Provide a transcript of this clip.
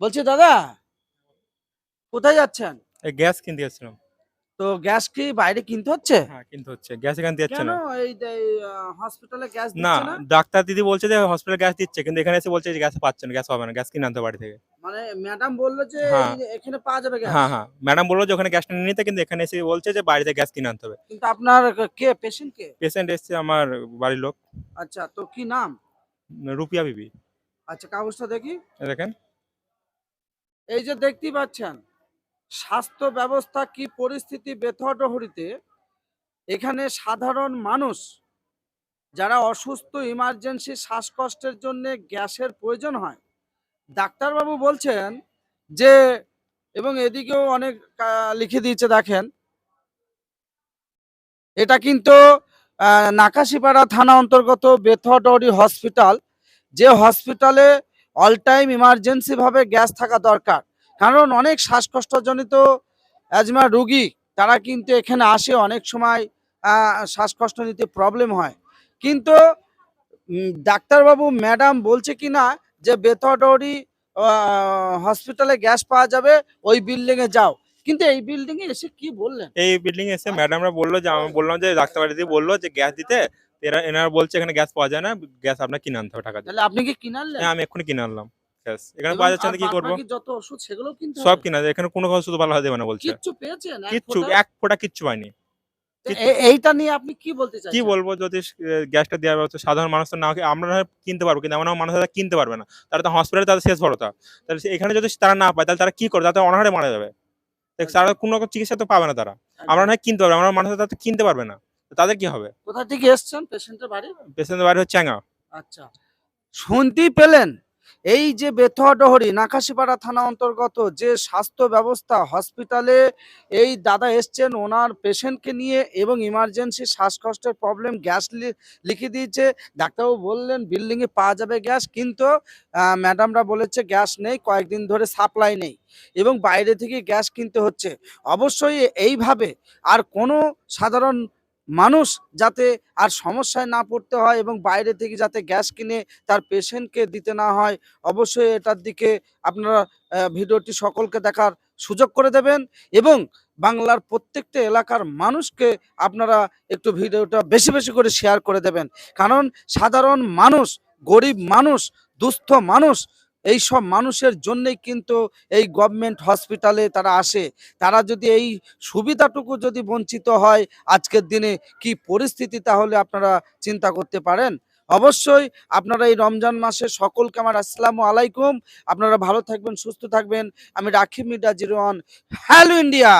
বলছি দাদা কোথায় যাচ্ছেন? গ্যাস কিনতে যাচ্ছিলাম। তো গ্যাস কি বাইরে কিনতে হচ্ছে? হ্যাঁ কিনতে হচ্ছে। গ্যাস এখান দিয়ে যাচ্ছে কেন না। এই হসপিটালে গ্যাস না দিচ্ছে না? ডাক্তার দিদি বলছে যে হসপিটাল গ্যাস দিচ্ছে। কিন্তু এখানে এসে বলছে যে গ্যাস পাচ্ছেন গ্যাস পাবে না গ্যাস কিনে আনতে বাড়ি থেকে। মানে ম্যাডাম বলল যে হ্যাঁ। এই- এখানে পাওয়া যাবে গ্যাস? হ্যাঁ হ্যাঁ। ম্যাডাম বলল যে ওখানে গ্যাসটা নিয়ে নিতে। কিন্তু এখানে এসে বলছে যে বাড়িতে গ্যাস কিনে আনতে হবে। কিন্তু আপনার কে পেশেন্ট কে? পেশেন্ট এসছে আমার বাড়ির লোক। আচ্ছা তো কি নাম? রুপিয়া বিবি। আচ্ছা কাগজটা দেখি। দেখেন। এই যে দেখতে পাচ্ছেন, স্বাস্থ্য ব্যবস্থা কি পরিস্থিতি বেথডহরিতে এখানে সাধারণ মানুষ যারা অসুস্থ ইমার্জেন্সি শ্বাসকষ্টের জন্য গ্যাসের প্রয়োজন হয়। ডাক্তারবাবু বলছেন যে, এবং এদিকেও অনেক লিখে দিয়েছে দেখেন, এটা কিন্তু নাকাশিপাড়া থানা অন্তর্গত বেথডরি হসপিটাল, যে হসপিটালে অল টাইম ইমার্জেন্সি ভাবে গ্যাস থাকা দরকার। কারণ অনেক শ্বাসকষ্টজনিত অ্যাজমা রুগী, তারা কিন্তু এখানে আসে অনেক সময় শ্বাসকষ্ট নিতে প্রবলেম হয়। কিন্তু ডাক্তারবাবু ম্যাডাম বলছে কি না যে বেথডরি হসপিটালে গ্যাস পাওয়া যাবে, ওই বিল্ডিং এ যাও। কিন্তু এই বিল্ডিং এ এসে কি বললেন? এই বিল্ডিং এসে ম্যাডামরা বলল যে, আমি বললাম যে ডাক্তার বাড়ি দিয়ে বলল যে গ্যাস দিতে এরা এনারা বলছে এখানে গ্যাস পাওয়া যায় না গ্যাস আপনার কিনে আনতে হবে টাকা দিয়ে। তাহলে আপনি কি হ্যাঁ আমি এক্ষুনি কিনে আনলাম গ্যাস এখানে পাওয়া যাচ্ছে না কি করব? যত ওষুধ সেগুলো কিনতে সব কিনা যায়, এখানে কোনো ওষুধ ভালো হয়ে দেবে না বলছে। কিচ্ছু পেয়েছেন? এক কিচ্ছু এক ফোঁটা কিচ্ছু পাইনি তো এ- এইটা নিয়ে আপনি কি বলতে চাইছেন? কি বলব যদি গ্যাসটা দেওয়া ব্যবস্থা সাধারণ মানুষ তো না আমরা কিনতে পারব কিন্তু এমন মানুষ যারা কিনতে পারবে না। তারা তো হসপিটালে তাদের শেষ ভরতা তাহলে এখানে যদি তারা না পায় তাহলে তারা কি করবে? তারা অনাহারে মারা যাবে। তারা কোনো চিকিৎসা তো পাবে না তারা। আমরা না হয় কিনতে পারবে আমরা মানুষ তারা কিনতে পারবে না। তাদের কি হবে? কোথা থেকে এসছেন? পেশেন্টের বাড়ি? পেশেন্টের বাড়ি হচ্ছে চ্যাঙ্গা আচ্ছা। শুনতেই পেলেন এই যে বেথুয়াডহরি নাকাশিপাড়া থানা অন্তর্গত যে স্বাস্থ্য ব্যবস্থা হসপিটালে এই দাদা এসছেন ওনার পেশেন্টকে নিয়ে এবং ইমার্জেন্সি শ্বাসকষ্টের প্রবলেম গ্যাস লিখে দিয়েছে। ডাক্তারবাবু বললেন বিল্ডিংয়ে পাওয়া যাবে গ্যাস কিন্তু ম্যাডামরা বলেছে গ্যাস নেই কয়েকদিন ধরে সাপ্লাই নেই এবং বাইরে থেকে গ্যাস কিনতে হচ্ছে। অবশ্যই এইভাবে আর কোনো সাধারণ মানুষ যাতে আর সমস্যায় না পড়তে হয় এবং বাইরে থেকে যাতে গ্যাস কিনে তার পেশেন্টকে দিতে না হয়, অবশ্যই এটার দিকে আপনারা ভিডিওটি সকলকে দেখার সুযোগ করে দেবেন এবং বাংলার প্রত্যেকটা এলাকার মানুষকে আপনারা একটু ভিডিওটা বেশি বেশি করে শেয়ার করে দেবেন। কারণ সাধারণ মানুষ, গরিব মানুষ, দুস্থ মানুষ এই সব মানুষের জন্যই কিন্তু এই গভর্নমেন্ট হসপিটালে তারা আসে। তারা যদি এই সুবিধাটুকু যদি বঞ্চিত হয়, আজকের দিনে কি পরিস্থিতি তাহলে আপনারা চিন্তা করতে পারেন? অবশ্যই আপনারা এই রমজান মাসে সকলকে আমার আসসালামু আলাইকুম। আপনারা ভালো থাকবেন, সুস্থ থাকবেন। আমি Rakhi Mida zero one. Hello India!